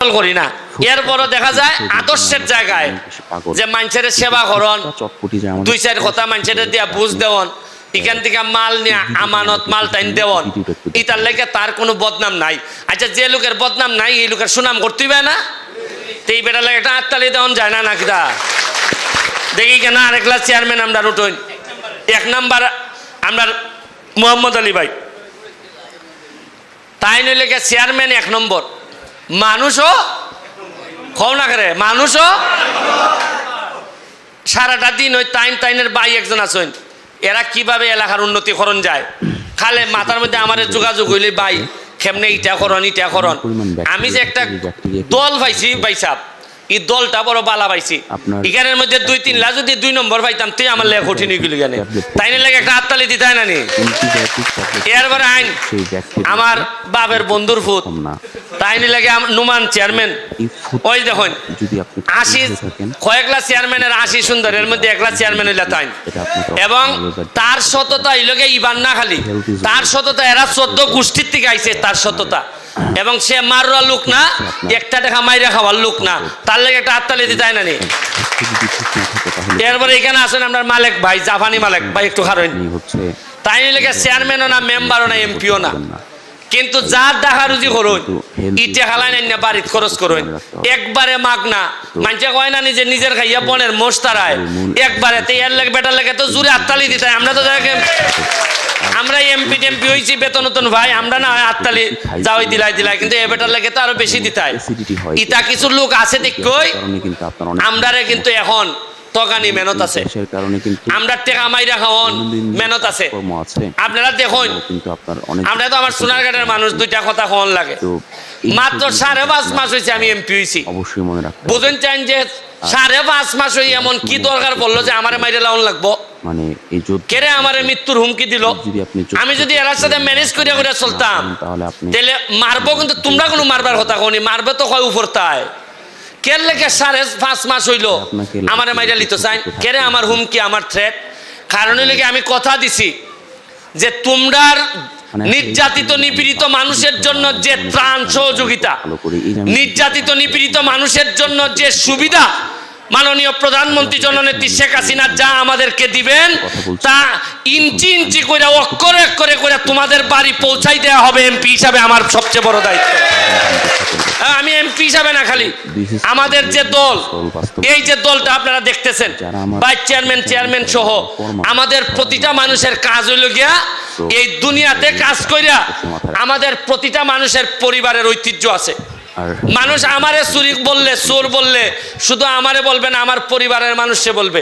করি না। এরপরও দেখা যায় আদর্শের জায়গায় যে মানুষের সেবা করন, দুই চার কথা মানুষের দিয়া বুঝ দেওয়ন, এখান থেকে মাল নিয়ে আমানত, মাল টাইন দেওয়ন ইটার লেগে তার কোনো বদনাম নাই। আচ্ছা যে লোকের বদনাম নাই, এই লোকের সুনাম করতে না? তো এই বেটার লাগে একটা আত্মালি দেওয়ান যায় না নাকি দা? দেখি কেন আরেকলা চেয়ারম্যান আমরা উঠোন এক নাম্বার আমরা মোহাম্মদ আলী ভাই। তাই নইলে চেয়ারম্যান এক নম্বর। মানুষও কও না করে মানুষও সারাটা দিন ওই টাইম টাইনের বাই একজন আছেন। এরা কীভাবে এলাকার উন্নতি করণ যায়? খালে মাথার মধ্যে আমার যোগাযোগ হইলে বাই খেমনে ইটা করন ইটা করন? আমি যে একটা দল পাইছি পাইসাব এই দলটা বড় বালা পাইছি। এখানের মধ্যে দুই তিন লাখ যদি দুই নম্বর পাইতাম তুই আমার লেখ কঠিন গেলি কেন? তাই লাগে একটা হাততালি দিতে হয় না নি? এরপরে আইন আমার বাপের বন্ধুর ফুত তাই লাগে নুমান চেয়ারম্যান। এই ওই দেখুন আশি কয়েকলা চেয়ারম্যানের আশি সুন্দর এর মধ্যে একলা চেয়ারম্যান হইলা তাই এবং তার সততা ইলোকে ইবান না খালি। তার সততা এরা চোদ্দ গোষ্ঠীর থেকে আইছে তার সততা। এবং সে মারুয়া লোক না, একটা টাকা মাইরা খাওয়ার লোক না। তার লেগে একটা হাততালি দিতে হয় না নি। এরপরে এখানে আসেন আপনার মালিক ভাই, জাপানি মালিক ভাই, একটু খারণ তাই লেগে চেয়ারম্যানও না মেম্বারও না এমপিও না। কিন্তু যার দেখা রুজি করুন, ইটে খালাই না, বাড়িত খরচ করুন। একবারে মাগ না। মানুষে কয় না নিজে নিজের খাইয়া বনের মোষ তারায় একবারে তো এর লাগে, বেটার লাগে তো জুড়ে আত্মালি দিতে। আমরা তো এমপি টেমপি হয়েছি বেতন নতুন ভাই আমরা না যাওয়াই দিলাই দিলাই কিন্তু এ বেটার লাগে তো আরও বেশি দিতে Acidity হয়। ইটা কিছু লোক আছে দেখই আমরারে কিন্তু এখন তগানি মেহনত আছে। গ্যাসের কারণে কিন্তু আমরা টেকা মাইরা খাওয়ন মেহনত আছে। আপনারা দেখুন কিন্তু আপনার অনেক আমরা তো আমার সোনারঘাটের মানুষ দুইটা কথা কখন লাগে। মাত্র সাড়ে পাঁচ মাস হয়েছে আমি এমপি হয়েছি। অবশ্যই মনে। বুঝেন চান যে সাড়ে পাঁচ মাস হয়ে এমন কি দরকার পড়ল যে আমার মাইরে লাউন লাগবো? মানে এই যুদ্ধ কেরে আমার মৃত্যুর হুমকি দিল? আমি যদি এর সাথে ম্যানেজ করে করে চলতাম তাহলে আপনি তাহলে মারবো কিন্তু তোমরা কোনো মারবার কথা কনি মারবে তো কয় উপর তাই কের লেগে সাড়ে পাঁচ মাস হইল? আমার মাইরা লিতো চাই কেরে আমার হুমকি আমার থ্রেট কারণ লেগে আমি কথা দিছি যে তোমরার মানে নির্যাতিত নিপীড়িত মানুষের জন্য যে ত্রাণ সহযোগিতা নির্যাতিত নিপীড়িত মানুষের জন্য যে সুবিধা মাননীয় প্রধানমন্ত্রী জননেত্রী শেখ হাসিনা যা আমাদেরকে দিবেন তা ইঞ্চি ইঞ্চি করে অক্ষরে অক্ষরে করে তোমাদের বাড়ি পৌঁছাই দেওয়া হবে এমপি হিসাবে আমার সবচেয়ে বড় দায়িত্ব। হ্যাঁ, আমি এমপি হিসাবে না খালি। আমাদের যে দল এই যে দলটা আপনারা দেখতেছেন ভাইস চেয়ারম্যান চেয়ারম্যান সহ আমাদের প্রতিটা মানুষের কাজ হইল গিয়া এই দুনিয়াতে কাজ কইরা আমাদের প্রতিটা মানুষের পরিবারের ঐতিহ্য আছে। মানুষ আমারে চুরি বললে চোর বললে শুধু আমারে বলবে না আমার পরিবারের মানুষে বলবে।